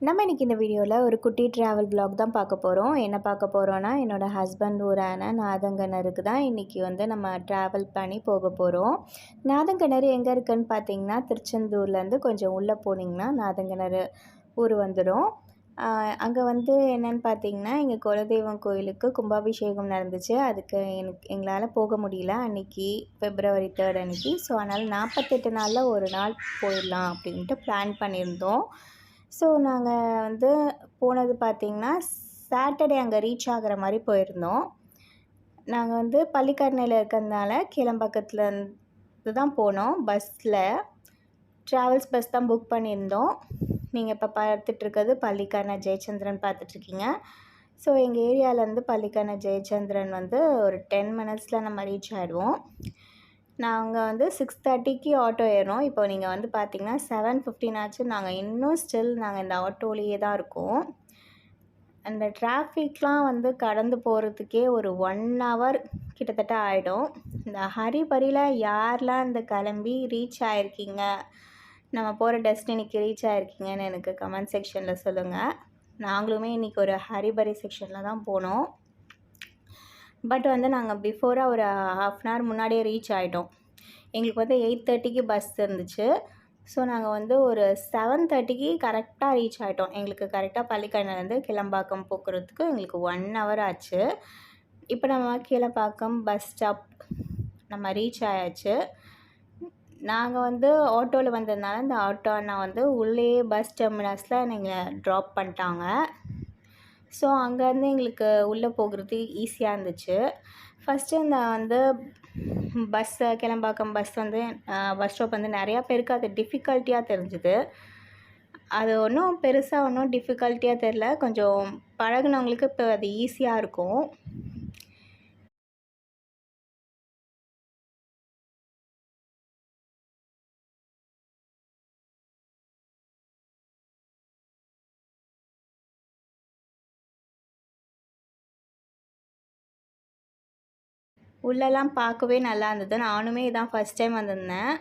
நம்ம இன்றைக்கி இந்த வீடியோவில் ஒரு குட்டி ட்ராவல் பிளாக் தான் பார்க்க போகிறோம் என்ன பார்க்க போகிறோன்னா என்னோடய ஹஸ்பண்ட் ஊரான நாதங்கிணறுக்கு தான் இன்றைக்கி வந்து நம்ம ட்ராவல் பண்ணி போக போகிறோம் நாதங்கிணறு எங்கே இருக்குன்னு பார்த்தீங்கன்னா திருச்செந்தூர்லேருந்து கொஞ்சம் உள்ளே போனீங்கன்னா நாதங்கிணறு ஊர் வந்துடும் அங்கே வந்து என்னென்னு பார்த்தீங்கன்னா எங்கள் குலதெய்வம் கோயிலுக்கு கும்பாபிஷேகம் நடந்துச்சு. அதுக்கு எனக்கு எங்களால் போக முடியல. அன்றைக்கி பிப்ரவரி தேர்ட் அன்றைக்கி ஸோ அதனால் நாற்பத்தெட்டு நாளில் ஒரு நாள் போயிடலாம் அப்படின்ட்டு பிளான் பண்ணியிருந்தோம். ஸோ நாங்கள் வந்து போனது பார்த்திங்கன்னா சாட்டர்டே அங்கே ரீச் ஆகிற மாதிரி போயிருந்தோம். நாங்கள் வந்து பள்ளிக்கரணையில் இருக்கிறதுனால கிளம்பக்கத்தில் இருந்து தான் போனோம் பஸ்ஸில் ட்ராவல்ஸ் பஸ் தான் புக் பண்ணியிருந்தோம். நீங்கள் இப்போ பார்த்துட்ருக்கிறது பள்ளிக்கரணை ஜெயச்சந்திரன் பார்த்துட்ருக்கீங்க. ஸோ எங்கள் ஏரியாவிலேருந்து பள்ளிக்கரணை ஜெயச்சந்திரன் வந்து ஒரு டென் மினிட்ஸில் நம்ம ரீச் ஆகிடுவோம் நாங்கள் வந்து சிக்ஸ் தேர்ட்டிக்கு ஆட்டோ ஏறோம் இப்போ நீங்கள் வந்து பார்த்தீங்கன்னா செவன் ஃபிஃப்டின் ஆச்சு. நாங்கள் இன்னும் ஸ்டில் நாங்கள் இந்த ஆட்டோலேயே தான் இருக்கோம். அந்த டிராஃபிக்லாம் வந்து கடந்து போகிறதுக்கே ஒரு ஒன் ஹவர் கிட்டத்தட்ட ஆகிடும் இந்த ஹரிபரியில் யாரெலாம் இந்த கிளம்பி ரீச் ஆகிருக்கீங்க நம்ம போகிற டெஸ்டினிக்கு ரீச் ஆகிருக்கீங்கன்னு எனக்கு கமெண்ட் செக்ஷனில் சொல்லுங்கள் நாங்களுமே இன்றைக்கி ஒரு ஹரிபரி செக்ஷனில் தான் போனோம். பட் வந்து நாங்கள் பிஃபோராக ஒரு ஹாஃப் அன் ஹவர் முன்னாடியே ரீச் ஆகிட்டோம் எங்களுக்கு வந்து எயிட் தேர்ட்டிக்கு பஸ் இருந்துச்சு. ஸோ நாங்கள் வந்து ஒரு செவன் தேர்ட்டிக்கு கரெக்டாக ரீச் ஆகிட்டோம் எங்களுக்கு கரெக்டாக பள்ளிக்கண்ணிலேருந்து கிளம்பாக்கம் போக்குறதுக்கு எங்களுக்கு ஒன் ஹவர் ஆச்சு. இப்போ நம்ம கீழப்பாக்கம் பஸ் ஸ்டாப் நம்ம ரீச் ஆயாச்சு. நாங்கள் வந்து ஆட்டோவில் வந்ததுனால இந்த ஆட்டோ அண்ணா வந்து உள்ளே பஸ் டெர்மினஸில் நீங்கள் ட்ராப் பண்ணிட்டாங்க. ஸோ அங்கேருந்து எங்களுக்கு உள்ளே போகிறது ஈஸியாக இருந்துச்சு. ஃபஸ்ட்டு நான் வந்து பஸ்ஸை கிளம்பாக்கம் பஸ் வந்து பஸ் ஸ்டாப் வந்து நிறையா பேருக்கு அது டிஃபிகல்ட்டியாக தெரிஞ்சுது. அது ஒன்றும் பெருசாக ஒன்றும் டிஃபிகல்ட்டியாக தெரில கொஞ்சம் பழகுனவங்களுக்கு இப்போ அது ஈஸியாக இருக்கும். உள்ளெல்லாம் பார்க்கவே நல்லா இருந்தது. நானுமே இதான் ஃபஸ்ட் டைம் வந்திருந்தேன்.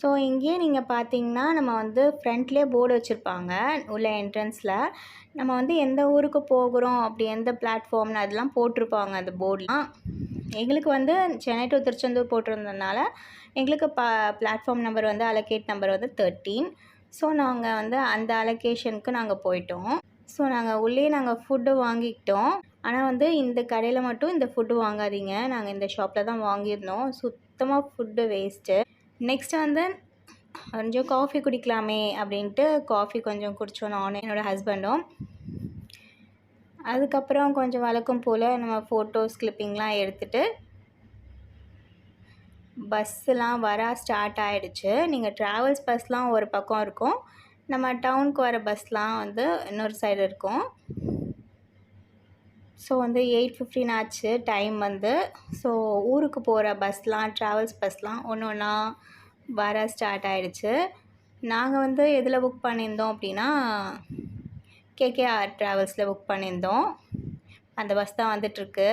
ஸோ இங்கேயே நீங்கள் பார்த்தீங்கன்னா நம்ம வந்து ஃப்ரண்ட்லேயே போர்டு வச்சுருப்பாங்க உள்ள என்ட்ரன்ஸில் நம்ம வந்து எந்த ஊருக்கு போகிறோம் அப்படி எந்த பிளாட்ஃபார்ம்னு அதெல்லாம் போட்டிருப்பாங்க அந்த போர்டெலாம் எங்களுக்கு வந்து சென்னை டு திருச்செந்தூர் போட்டிருந்ததுனால எங்களுக்கு ப பிளாட்ஃபார்ம் நம்பர் வந்து அலோகேட் நம்பர் வந்து தேர்ட்டீன் ஸோ நாங்கள் வந்து அந்த அலோகேஷனுக்கு நாங்கள் போயிட்டோம். ஸோ நாங்கள் உள்ளே நாங்கள் ஃபுட்டு வாங்கிக்கிட்டோம். ஆனால் வந்து இந்த கடையில் மட்டும் இந்த ஃபுட்டு வாங்காதீங்க. நாங்கள் இந்த ஷாப்பில் தான் வாங்கியிருந்தோம். சுத்தமாக ஃபுட்டு வேஸ்ட்டு நெக்ஸ்ட்டு வந்து கொஞ்சம் காஃபி குடிக்கலாமே அப்படின்ட்டு காஃபி கொஞ்சம் குடித்தோம் நானும் என்னோடய ஹஸ்பண்டும் அதுக்கப்புறம் கொஞ்சம் வழக்கம் போல் நம்ம ஃபோட்டோஸ் கிளிப்பிங்லாம் எடுத்துகிட்டு பஸ்ஸெலாம் வர ஸ்டார்ட் ஆகிடுச்சு நீங்கள் ட்ராவல்ஸ் பஸ்லாம் ஒரு பக்கம் இருக்கும். நம்ம டவுனுக்கு வர பஸ்லாம் வந்து இன்னொரு சைடு இருக்கும். ஸோ வந்து எயிட் ஃபிஃப்டின் ஆச்சு டைம் வந்து. ஸோ ஊருக்கு போகிற பஸ்லாம் ட்ராவல்ஸ் பஸ்லாம் ஒன்று ஒன்றா வர ஸ்டார்ட் ஆகிடுச்சு நாங்கள் வந்து எதில் புக் பண்ணியிருந்தோம் அப்படின்னா கேகேஆர் ட்ராவல்ஸில் புக் பண்ணியிருந்தோம். அந்த பஸ் தான் வந்துட்டுருக்கு.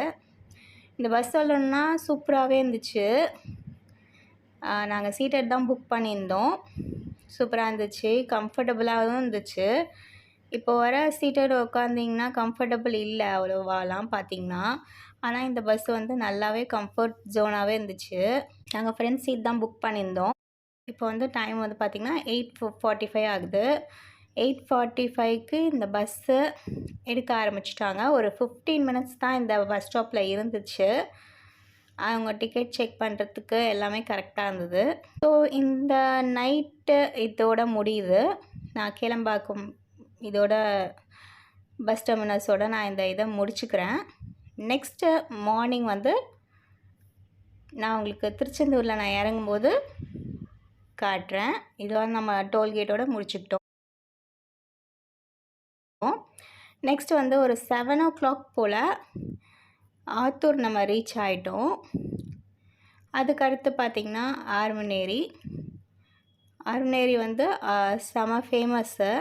இந்த பஸ் சொல்லணுன்னா சூப்பராகவே இருந்துச்சு. நாங்கள் சீட்டட் தான் புக் பண்ணியிருந்தோம். சூப்பராக இருந்துச்சு கம்ஃபர்டபுளாகவும் இருந்துச்சு. இப்போ வர சீட்டட் உட்காந்திங்கன்னா கம்ஃபர்டபுள் இல்லை அவ்வளோவாலாம் பார்த்திங்கன்னா. ஆனால் இந்த பஸ் வந்து நல்லாவே கம்ஃபர்ட் ஜோனாகவே இருந்துச்சு. நாங்கள் ஃப்ரெண்ட்ஸ் சீட் தான் புக் பண்ணியிருந்தோம். இப்போ வந்து டைம் வந்து பார்த்திங்கன்னா எயிட் ஃபார்ட்டி ஃபைவ் ஆகுது. எயிட் ஃபார்ட்டி ஃபைவ்க்கு இந்த பஸ்ஸு எடுக்க ஆரம்பிச்சிட்டாங்க. ஒரு ஃபிஃப்டீன் மினிட்ஸ் தான் இந்த பஸ் ஸ்டாப்பில் இருந்துச்சு. அவங்க டிக்கெட் செக் பண்ணுறதுக்கு எல்லாமே கரெக்டாக இருந்தது. ஸோ இந்த நைட்டு இதோட முடியுது. நான் கிளம்பாக்கும் இதோட பஸ் டெர்மினஸோட நான் இந்த இதை முடிச்சுக்கிறேன். நெக்ஸ்ட்டு மார்னிங் வந்து நான் உங்களுக்கு திருச்செந்தூரில் நான் இறங்கும்போது காட்டுறேன். இதோட நம்ம டோல்கேட்டோட முடிச்சுக்கிட்டோம். நெக்ஸ்ட் வந்து ஒரு செவன் ஓ கிளாக் போல் ஆத்தூர் நம்ம ரீச் ஆகிட்டோம் அதுக்கடுத்து பார்த்திங்கன்னா ஆர்மனேரி ஆர்மனேரி வந்து செம ஃபேமஸ்ஸு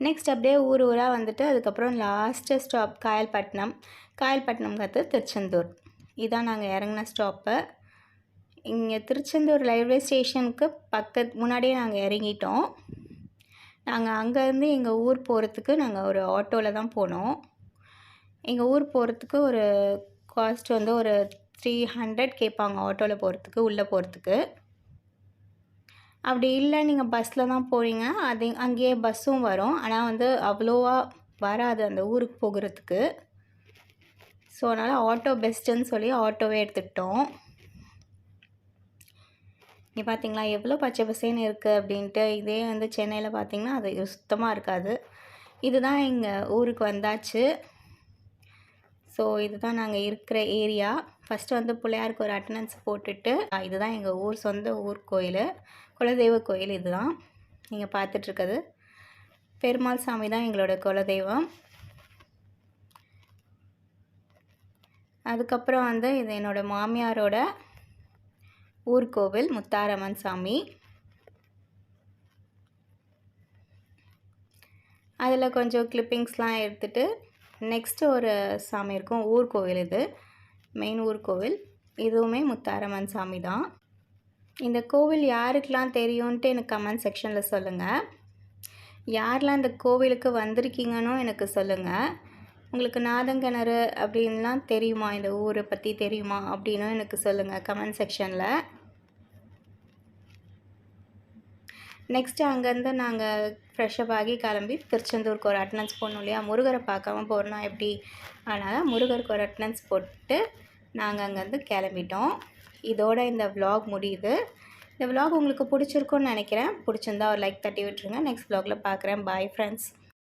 நெக்ஸ்ட் அப்படியே ஊர் ஊராக வந்துட்டு அதுக்கப்புறம் லாஸ்ட்டு ஸ்டாப் காயல்பட்டினம். காயல்பட்டினம் கற்று திருச்செந்தூர். இதான் நாங்கள் இறங்கின ஸ்டாப்பு இங்கே திருச்செந்தூர் ரயில்வே ஸ்டேஷனுக்கு பக்கத்து முன்னாடியே நாங்கள் இறங்கிட்டோம். நாங்கள் அங்கேருந்து எங்கள் ஊர் போகிறதுக்கு நாங்கள் ஒரு ஆட்டோவில் தான் போனோம். எங்கள் ஊர் போகிறதுக்கு ஒரு காஸ்ட் வந்து ஒரு த்ரீ ஹண்ட்ரட் கேட்பாங்க ஆட்டோவில் போகிறதுக்கு உள்ளே போகிறதுக்கு அப்படி இல்லை நீங்கள் பஸ்ஸில் தான் போகிறீங்க அது அங்கேயே பஸ்ஸும் வரும். ஆனால் வந்து அவ்வளோவா வராது அந்த ஊருக்கு போகிறதுக்கு. ஸோ அதனால் ஆட்டோ பெஸ்ட்டுன்னு சொல்லி ஆட்டோவே எடுத்துக்கிட்டோம். இங்கே பார்த்தீங்களா எவ்வளோ பச்சை பசேன்னு இருக்குது அப்படின்ட்டு. இதே வந்து சென்னையில் பார்த்தீங்கன்னா அது சுத்தமாக இருக்காது. இதுதான் எங்கள் ஊருக்கு வந்தாச்சு. ஸோ இதுதான் நாங்கள் இருக்கிற ஏரியா. ஃபஸ்ட்டு வந்து பிள்ளையாருக்கு ஒரு அட்டண்டன்ஸ் போட்டுட்டு இதுதான் எங்கள் ஊர் சொந்த ஊர் கோயில். குலதெய்வ கோயில் இதுதான். நீங்கள் பார்த்துட்ருக்கிறது. பெருமாள் சாமி தான் எங்களோட குலதெய்வம். அதுக்கப்புறம் வந்து இது என்னோடய மாமியாரோட ஊர்கோவில் முத்தாரம்மன் சாமி. அதில் கொஞ்சம் கிளிப்பிங்ஸ்லாம் எடுத்துட்டு நெக்ஸ்ட்டு ஒரு சாமி இருக்கும். ஊர்கோவில் இது. மெயின் ஊர்கோவில் இதுவுமே முத்தாரம்மன் சாமி தான். இந்த கோவில் யாருக்கெலாம் தெரியும்ன்ட்டு எனக்கு கமெண்ட் செக்ஷனில் சொல்லுங்கள் யாரெலாம் இந்த கோவிலுக்கு வந்திருக்கீங்கன்னு எனக்கு சொல்லுங்கள் உங்களுக்கு நாதங்கிணறு அப்படின்லாம் தெரியுமா? இந்த ஊரை பற்றி தெரியுமா? அப்படின்னும் எனக்கு சொல்லுங்கள் கமெண்ட் செக்ஷனில் நெக்ஸ்ட்டு அங்கேருந்து நாங்கள் ஃப்ரெஷ்அப் ஆகி கிளம்பி திருச்செந்தூருக்கு ஒரு அட்டனன்ஸ் போடணும் இல்லையா? முருகரை பார்க்காம போகிறோன்னா எப்படி? அதனால் முருகருக்கு ஒரு அட்டனன்ஸ் போட்டு நாங்கள் அங்கேருந்து கிளம்பிட்டோம். இதோட இந்த விலாக் முடியுது. இந்த விலாக் உங்களுக்கு பிடிச்சிருக்குன்னு நினைக்கிறேன். பிடிச்சிருந்தா ஒரு லைக் தட்டி விட்டுருங்க. நெக்ஸ்ட் விலாகில் பார்க்குறேன் பாய் ஃப்ரெண்ட்ஸ்